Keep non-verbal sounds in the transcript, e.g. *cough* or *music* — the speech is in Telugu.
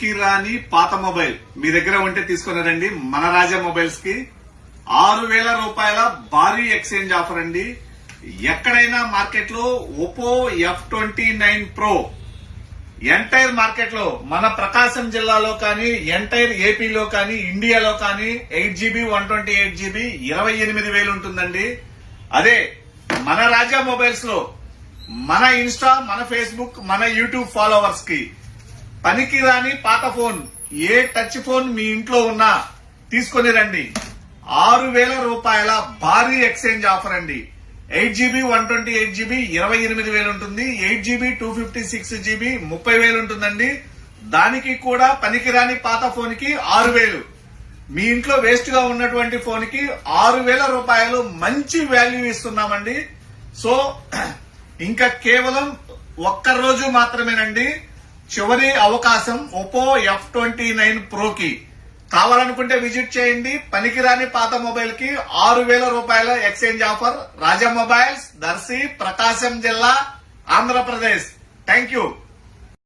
పనికి రాని పాత మొబైల్. మీ దగ్గర ఉంటే తీసుకుని రండి మన రాజా మొబైల్స్కి ఆరు వేల రూపాయల భారీ ఎక్స్చేంజ్ ఆఫర్ అండి. ఎక్కడైనా మార్కెట్లో Oppo F twenty nine pro. Entire మార్కెట్లో మన ప్రకాశం జిల్లాలో కానీ ఎంటైర్ ఏపీలో కానీ ఇండియాలో కానీ eight GB one twenty eight GB ఇరవై ఎనిమిది వేలు ఉంటుందండి. అదే మన రాజా మొబైల్స్లో మన ఇన్స్టా మన ఫేస్బుక్ మన యూట్యూబ్ ఫాలోవర్స్కి పనికిరాని పాత ఫోన్. ఏ టచ్ ఫోన్ మీ ఇంట్లో ఉన్నా తీసుకొని రండి. ఆరు వేల రూపాయల భారీ ఎక్స్చేంజ్ ఆఫర్ అండి. Eight GB one twenty eight GB ఇరవై ఎనిమిది వేలు ఉంటుంది. Eight GB two fifty six GB ముప్పై వేలు ఉంటుందండి. దానికి కూడా పనికిరాని పాత ఫోన్కి ఆరు వేలు. మీ ఇంట్లో వేస్ట్గా ఉన్నటువంటి ఫోన్కి ఆరు వేల రూపాయలు మంచి వాల్యూ ఇస్తున్నామండి. సో *clears throat* ఇంకా కేవలం ఒక్క రోజు మాత్రమేనండి. చివరి అవకాశం ఒప్పో ఎఫ్ ట్వంటీ నైన్ ప్రోకి. కావాలనుకుంటే విజిట్ చేయండి. పనికిరాని పాత మొబైల్కి ఆరు వేల రూపాయల exchange offer. Raja mobiles Darsi Prakasam జిల్లా ఆంధ్రప్రదేశ్. Thank you